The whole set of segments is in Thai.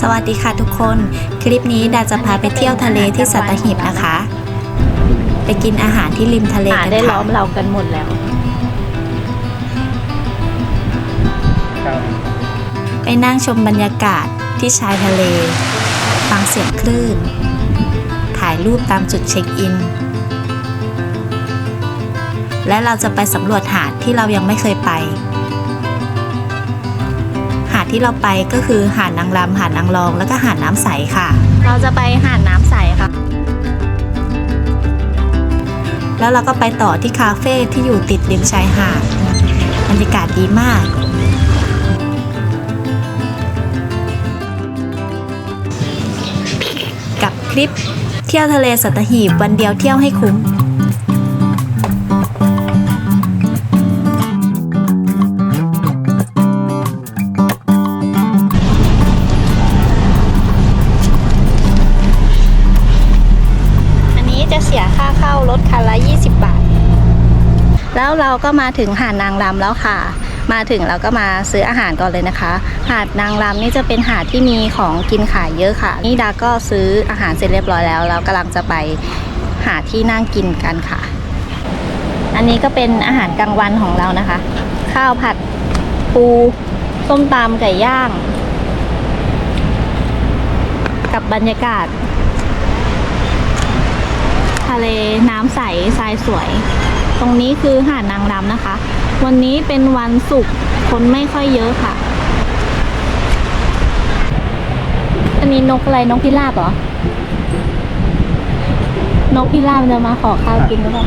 สวัสดีค่ะทุกคน คลิปนี้ดาจะพาไปเที่ยวทะเลที่สัตหีบนะคะ ไปกินอาหารที่ริมทะเลหมากันได้ล้ค่ะอมเรากันหมดแล้ว ไปนั่งชมบรรยากาศที่ชายทะเล ฟังเสียงคลื่น ถ่ายรูปตามจุดเช็คอิน และเราจะไปสำรวจหาดที่เรายังไม่เคยไปหาด ที่เราไปก็คือหาดนางรำหาดนางรองแล้วก็หาดน้ำใสค่ะ เราจะไปหาดน้ำใสค่ะ แล้วเราก็ไปต่อที่คาเฟ่ที่อยู่ติดริมชายหาดบรรยากาศดีมากกับคลิปเที่ยวทะเลสัตหีบวันเดียวเที่ยวให้คุ้ม แล้วเราก็มาถึงหาดนางรำแล้วค่ะ มาถึงเราก็มาซื้ออาหารก่อนเลยนะคะ หาดนางรำนี่จะเป็นหาดที่มีของกินขายเยอะค่ะ นี่ดาก็ซื้ออาหารเสร็จเรียบร้อยแล้วเรากำลังจะไปหาที่นั่งกินกันค่ะ อันนี้ก็เป็นอาหารกลางวันของเรานะคะ ข้าวผัดปูส้มตำไก่ย่าง กับบรรยากาศ ทะเลน้ำใสทรายสวย ตรงนี้คือหาดนางรำนะคะ วันนี้เป็นวันศุกร์คนไม่ค่อยเยอะค่ะ อันนี้นกอะไรนกพิราบเหรอนกพิราบจะมาขอข้าวกินหรือเปล่า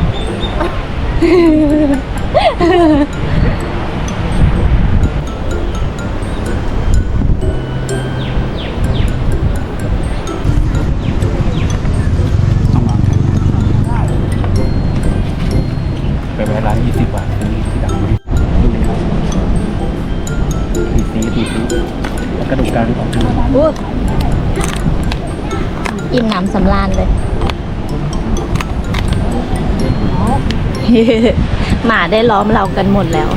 กระดูกกลางของมันอุ๊ยอิ่มหนำสำราญเลย หมาได้ล้อมเรากันหมดแล้ว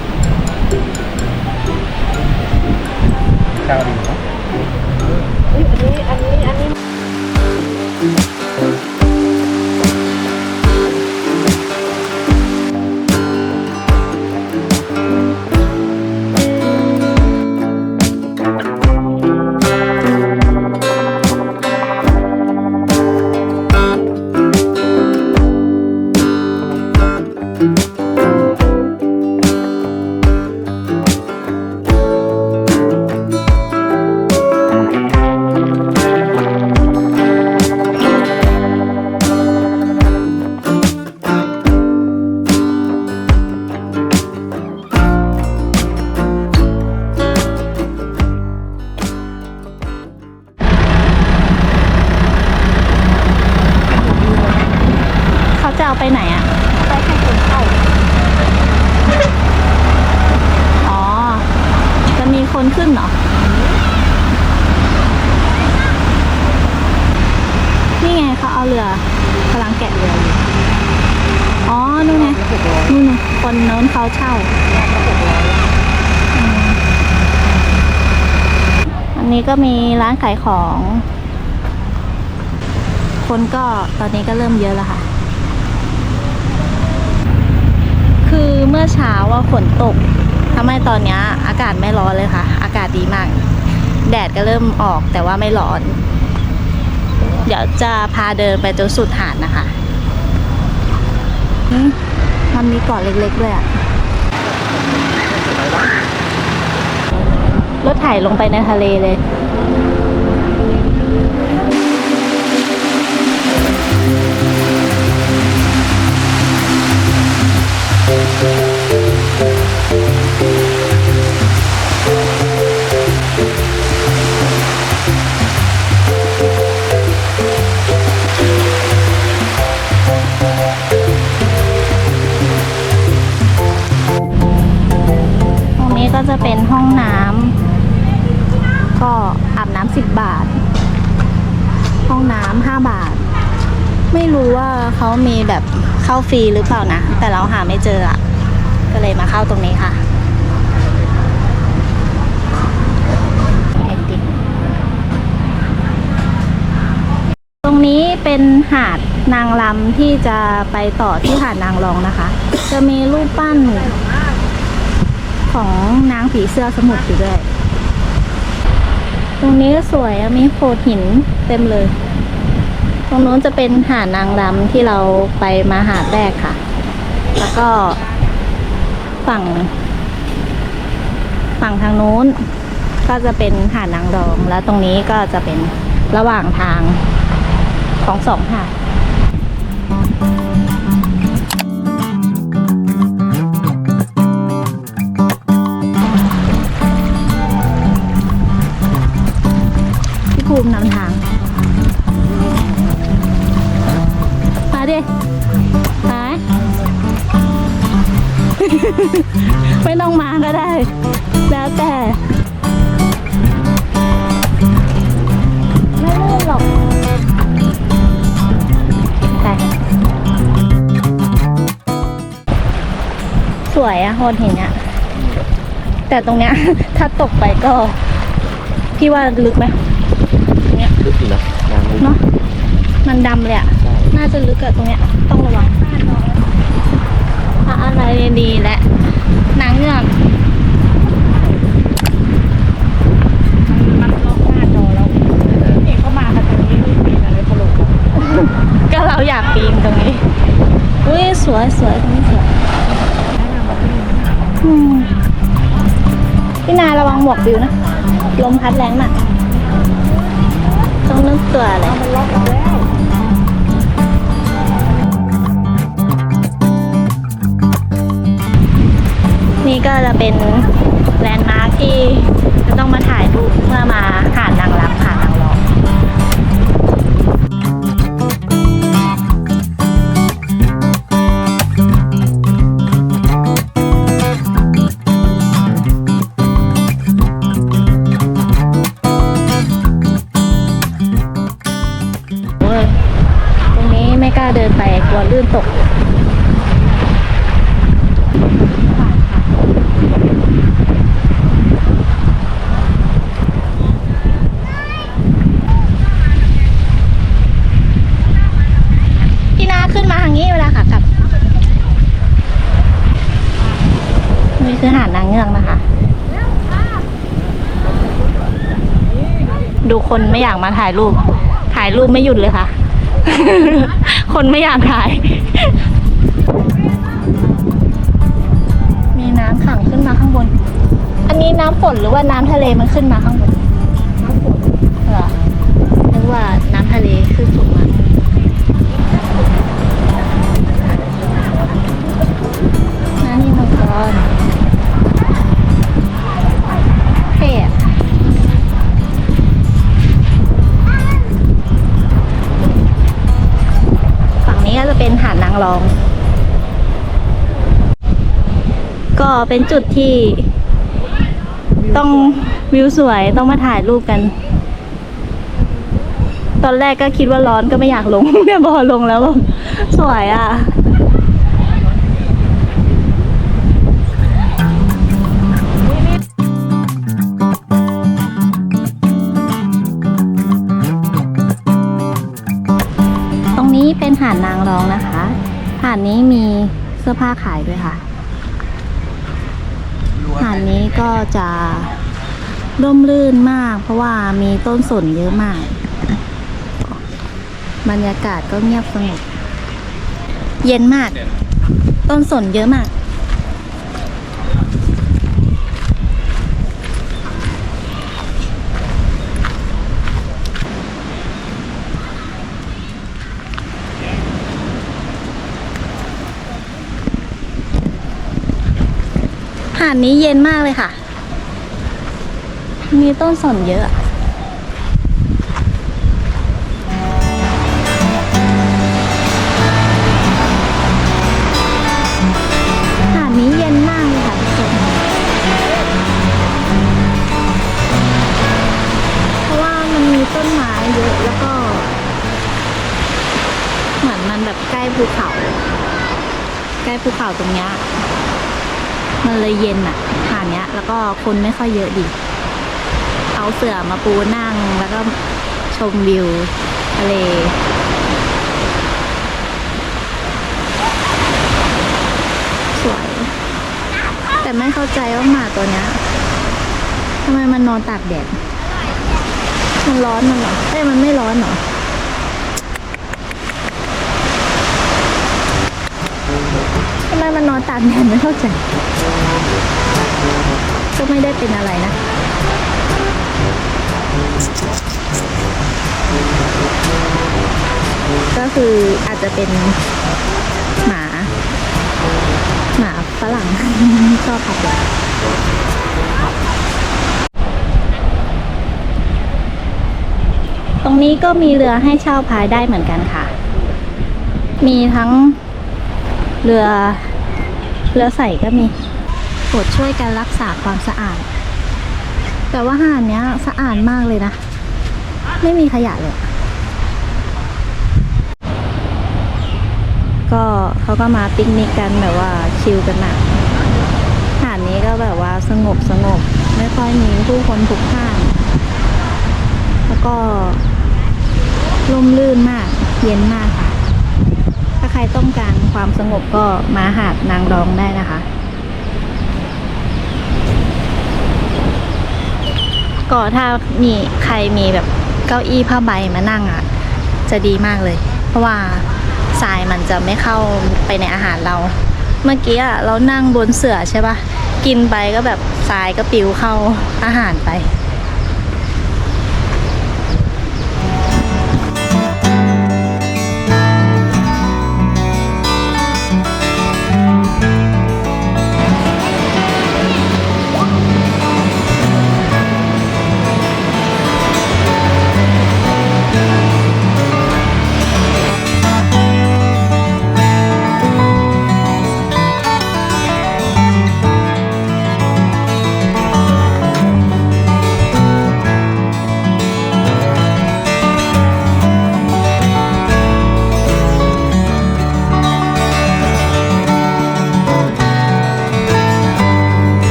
ข้าวดี นู่นคนโน้นเขาเช่า อันนี้ก็มีร้านขายของ คนก็ตอนนี้ก็เริ่มเยอะแล้วค่ะ คือเมื่อเช้าว่าฝนตกทำให้ตอนนี้อากาศไม่ร้อนเลยค่ะ อากาศดีมาก แดดก็เริ่มออกแต่ว่าไม่ร้อน เดี๋ยวจะพาเดินไปจนสุดหาดนะคะ มันมีเกาะเล็กๆด้วยอะรถไถลงไปในทะเลเลยาฟรีหรือเปล่านะ แต่เราหาไม่เจออะ ก็เลยมาเข้าตรงนี้ค่ะตรงนี้เป็นหาดนางลำที่จะไปต่อที่หาดนางรองนะคะ จะมีรูปปั้นของนางผีเสื้อสมุทรอยู่ด้วย ตรงนี้สวยมีโขดหินเต็มเลย รงนู้นจะเป็นหาดนางรำที่เราไปมาหาดแรกค่ะ แล้วก็ฝั่ง ฝั่งทางนู้น ก็จะเป็นหาดนางรอง แล้วตรงนี้ก็จะเป็นระหว่างทางของสองหาดพี่ภูมินำทาง มาดิไปไม่ต้องมาก็ได้ แล้วแต่ไม่ลื่นหรอกไปสวยอะโฮนเห็นเนี่ยแต่ตรงเนี้ย ถ้าตกไปก็ พี่ว่าลึกไหมลึกอยู่นะน้ำลึกเนาะมันดำเลยอะใช่น่าจะลึกอะตรงเนี้ยต้องระวังอะอะไรดีๆและหนังเงือกมันล็อกหน้าจอแล้วเอกก็มากันตรงนี้มีอะไรตลกอะก็เราอยากปีนตรงนี้ อุ้ยสวยสวยตรงนี้สวยอืมพี่นาระวังหมวกบิวนะ ลมพัดแรงมากต้องนึกตัวอะไรมันล็อกแล้ว นี่ก็จะเป็นแลนด์มาร์คที่จะต้องมาถ่ายรูปเมื่อมาหาดนางรำหาดนางรองตรงนี้ไม่กล้าเดินไปกลัวลื่นตก พี่นาขึ้นมาทางนี้เวลาขากลับ นี่คือหาดนางเงือกนะคะ ดู คนไม่อยากมาถ่ายรูป ถ่ายรูปไม่หยุดเลยค่ะ คนไม่อยากถ่าย มีน้ำขังขึ้นมาข้างบน อันนี้น้ำฝนหรือว่าน้ำทะเลมันขึ้นมาข้างบน น้ำฝนเหรอนึกว่าน้ำทะเลขึ้นสูงมากน้ำนี่มังกร เป็นจุดที่ ต้องวิวสวยต้องมาถ่ายรูปกัน ตอนแรกก็คิดว่าร้อนก็ไม่อยากลง เนี่ยพอลงแล้วบสวยอะตรงนี้เป็นหาดนางรองนะคะ หาดนี้มีเสื้อผ้าขายด้วยค่ะ หาดนี้ก็จะร่มรื่นมาก เพราะว่ามีต้นสนเยอะมาก บรรยากาศก็เงียบสงบเย็นมาก ต้นสนเยอะมาก หาดนี้เย็นมากเลยค่ะ มีต้นสนเยอะอะหาดนี้เย็นมากเลยค่ะทุกคนเพราะว่ามันมีต้นไม้เยอะแล้วก็ เหมือนมันแบบใกล้ภูเขา ใกล้ภูเขาตรงเนี้ย มันเลยเย็นอะหาดเนี้ย แล้วก็คนไม่ค่อยเยอะดิเอาเสื่อมาปูนั่งแล้วก็ชมวิวทะเลสวย แต่ไม่เข้าใจว่าหมาตัวเนี้ยทำไมมันนอนตากแดด มันร้อนมันหรอเอ้ยมันไม่ร้อนหรอำไมมันนอนตากแดดไม่เข้าใจก็ไม่ได้เป็นอะไรนะก็คืออาจจะเป็นหมา หมาฝรั่งชอบขับรถตรงนี้ก็มีเรือให้เช่าพายได้เหมือนกันค่ะ มีทั้ง เรือ เรือใส่ก็มีโปรดช่วยกันรักษาความสะอาด แต่ว่าหาดเนี้ยสะอาดมากเลยนะ ไม่มีขยะเลย ก็เขาก็มาปิกนิกกันแบบว่าชิลกันหนักหาดนี้ก็แบบว่าสงบสงบ ไม่ค่อยมีผู้คนพลุกพล่าน แล้วก็ร่มรื่นมาก เย็นมากค่ะ ครต้องการความสงบก็มาหาดนางรองได้นะคะ ก็ถ้ามีใครมีแบบเก้าอี้ผ้าใบมานั่งอะ จะดีมากเลย เพราะว่าทรายมันจะไม่เข้าไปในอาหารเรา เมื่อกี้อะเรานั่งบนเสื่อใช่ปะกินไปก็แบบทรายก็ปิวเข้าอาหารไป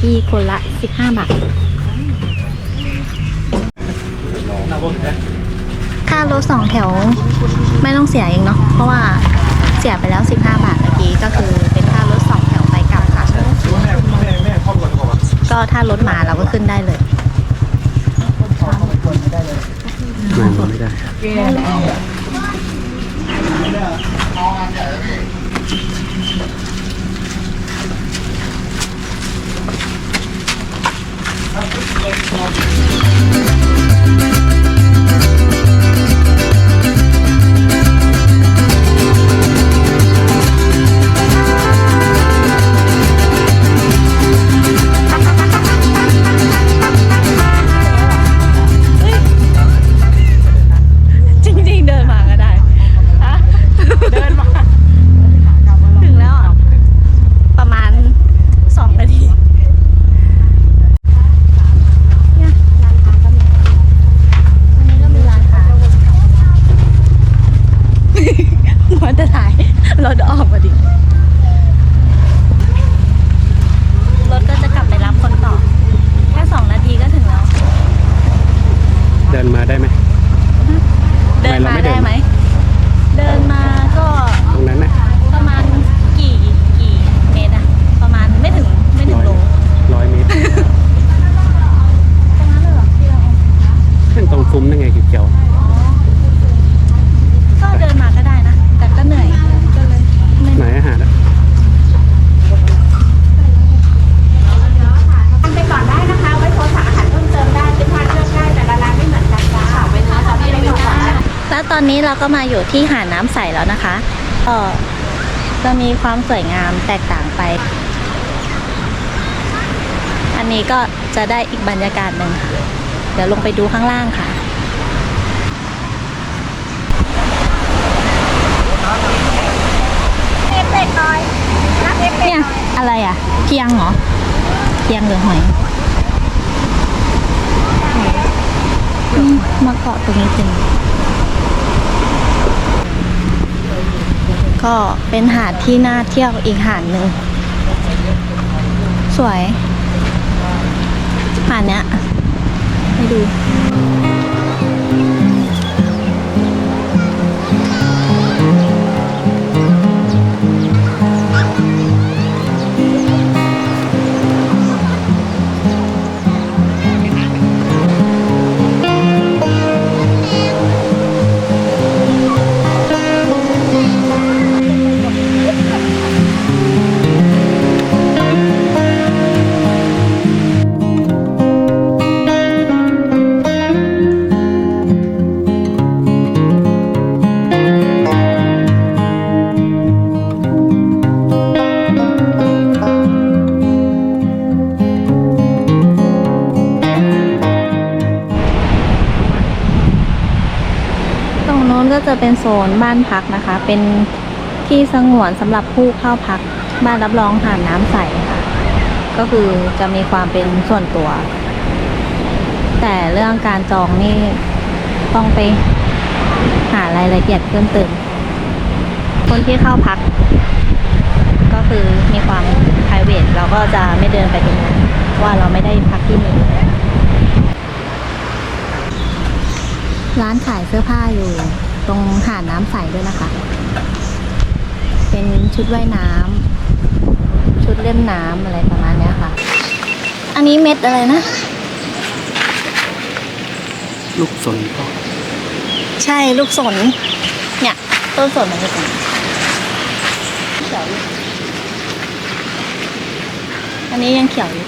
ที่คนละ 15 บาท ค่ารถสองแถวไม่ต้องเสียเองเนาะ เพราะว่าเสียไปแล้ว 15 บาทเมื่อกี้ก็คือเป็นค่ารถสองแถวไปกลับค่ะ ก็ถ้ารถมาเราก็ขึ้นได้เลยไม่ไม่ ได้ ตอนนี้เราก็มาอยู่ที่หาดน้ำใสแล้วนะคะก็จะมีความสวยงามแตกต่างไป อันนี้ก็จะได้อีกบรรยากาศหนึ่งค่ะ เดี๋ยวลงไปดูข้างล่างค่ะเนี่ยอะไรอะ เพียงเหรอ เพียงหรือหอยอืมมาเกาะตรงนี้เต็ม ก็เป็นหาดที่น่าเที่ยวอีกหาดหนึ่ง สวย หาดเนี้ยให้ดู ก็จะเป็นโซนบ้านพักนะคะ เป็นที่สงวนสำหรับผู้เข้าพัก บ้านรับรองหาดน้ำใสค่ะ ก็คือจะมีความเป็นส่วนตัว แต่เรื่องการจองนี่ต้องไปหารายละเอียดเพิ่มเติม คนที่เข้าพัก ก็คือมีความ p r i v a t เราก็จะไม่เดินไปตรงนั้นว่าเราไม่ได้พักที่นี่ร้านขายเสื้อผ้าอยู่ ตรงหาดน้ำใสด้วยนะคะ เป็นชุดว่ายน้ำชุดเล่นน้ำอะไรประมาณเนี้ยค่ะ อันนี้เม็ดอะไรนะ ลูกสนก็ใช่ลูกสน เนี่ย ต้นสนมันจะเป็นเขียวอยู่อันนี้ยังเขียวอยู่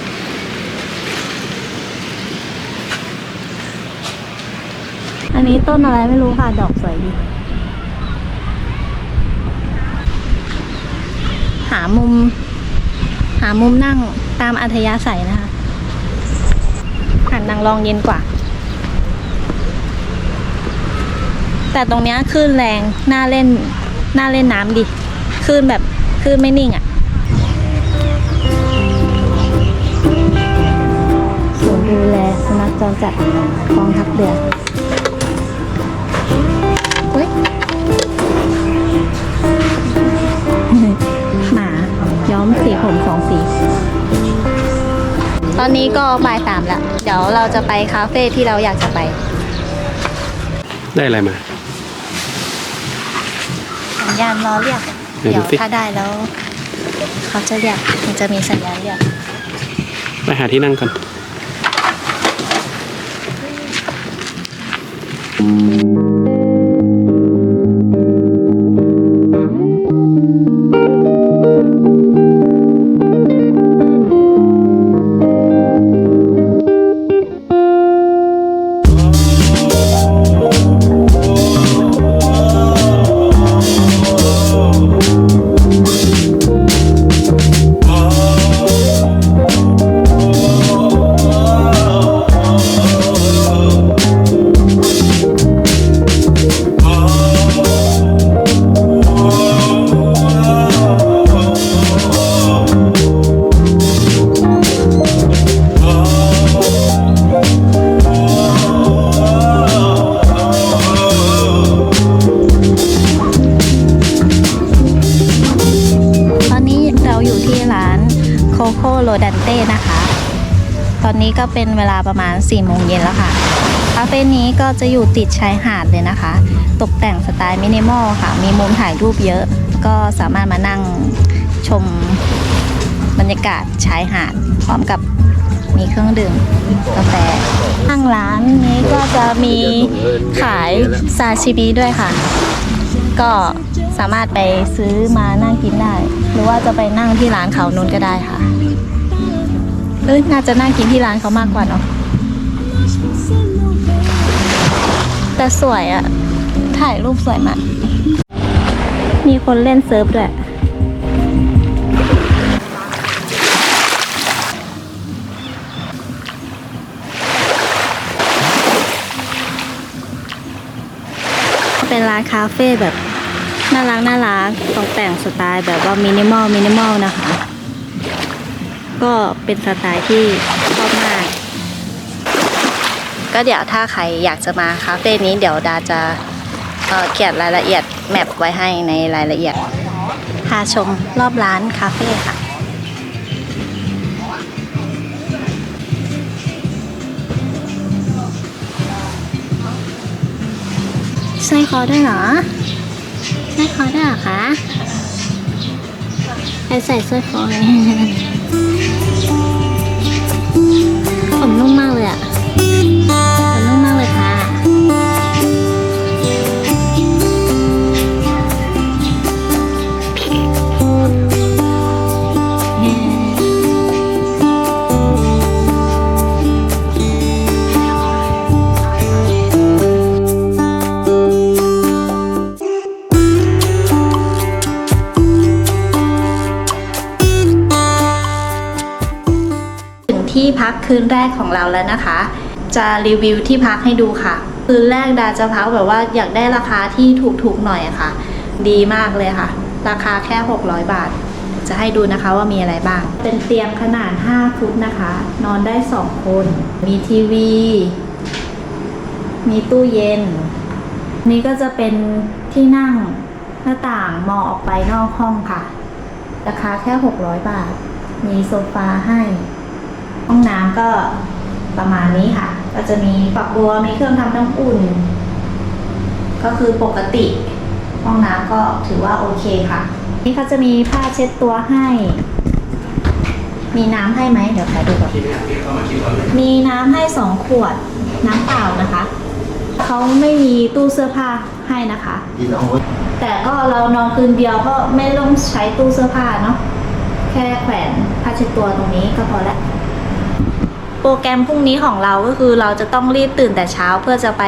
อันนี้ต้นอะไรไม่รู้ค่ะ ดอกสวยดี หามุม หามุมนั่งตามอัธยาศัยนะคะหันนางรองเย็นกว่า แต่ตรงนี้คลื่นแรงน่าเล่นน่าเล่นน้ำดิคลื่นแบบคลื่นไม่นิ่งอะ่ะศูนย์ดูแลสุนัขจรจัดกองทัพเรือ เฮ้ยหมาย้อมสีผมสองสี ตอนนี้ก็บ่ายสามแล้ว เดี๋ยวเราจะไปคาเฟ่ที่เราอยากจะไป ได้อะไรมา สัญญาณรอเรียก เดี๋ยวเดี๋ยวดูสิ ถ้าได้แล้ว เขาจะเรียกมันจะมีสัญญาณเรียก ไปหาที่นั่งกัน ต โค่โรดันเต้นะคะ ตอนนี้ก็เป็นเวลาประมาณ4โมงเย็นแล้วค่ะคาเฟ่นี้ก็จะอยู่ติดชายหาดเลยนะคะ ตกแต่งสไตล์มินิมอลค่ะ มีมุมถ่ายรูปเยอะ ก็สามารถมานั่งชมบรรยากาศชายหาด พร้อมกับมีเครื่องดื่มกาแฟข้างร้านนี้ก็จะมีขายซาชิมิด้วยค่ะ ก็สามารถไปซื้อมานั่งกินได้ หรือว่าจะไปนั่งที่ร้านเขานู้นก็ได้ค่ะ อ้ยน่าจะนั่งกินที่ร้านเขามากกว่าเนาะแต่สวยอะถ่ายรูปสวยมาก มีคนเล่นเซิร์ฟด้วยเป็นร้านคาเฟ่แบบน่ารักน่ารักตกแต่งสไตล์แบบว่ามินิมอลมินิมอลนะคะ ก็เป็นสไตล์ที่ชอบมาก ก็เดี๋ยวถ้าใครอยากจะมาคาเฟ่นี้เดี๋ยวดาจะเอ่อเขียนรายละเอียดแมปไว้ให้ในรายละเอียดพาชมรอบร้านคาเฟ่ค่ะใส่คอด้วยเหรอใส่คอด้วยเหรอคะใครใส่สร้อยคอ ผมนุ่มมา พักคืนแรกของเราแล้วนะคะ จะรีวิวที่พักให้ดูค่ะ คืนแรกดาจะพักแบบว่าอยากได้ราคาที่ถูกๆหน่อยอะค่ะ ดีมากเลยค่ะ ราคาแค่ 600 บาท จะให้ดูนะคะว่ามีอะไรบ้าง เป็นเตียงขนาด 5 ฟุตนะคะ นอนได้ 2 คน มีทีวี มีตู้เย็น นี่ก็จะเป็นที่นั่งหน้าต่างมองออกไปนอกห้องค่ะ ราคาแค่ 600 บาท มีโซฟาให้ ห้องน้ำก็ประมาณนี้ค่ะ ก็จะมีฝักบัวมีเครื่องทำน้ำอุ่น ก็คือปกติ ห้องน้ำก็ถือว่าโอเคค่ะ นี่เขาจะมีผ้าเช็ดตัวให้ มีน้ำให้ไหมเดี๋ยวขอดูก่อนมีน้ำให้สองขวดน้ำเปล่านะคะเขาไม่มีตู้เสื้อผ้าให้นะคะ แต่ก็เรานอนคืนเดียวก็ไม่ต้องใช้ตู้เสื้อผ้าเนาะแค่แขวนผ้าเช็ดตัวตรงนี้ก็พอแล้ว โปรแกรมพรุ่งนี้ของเราก็คือเราจะต้องรีบตื่นแต่เช้าเพื่อจะไป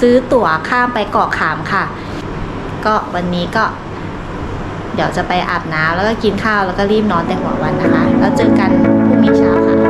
ซื้อตั๋วข้ามไปเกาะขามค่ะ ก็วันนี้ก็ เดี๋ยวจะไปอาบน้ำแล้วก็กินข้าวแล้วก็รีบนอนแต่หัววันนะคะ แล้วเจอกันพรุ่งนี้เช้าค่ะ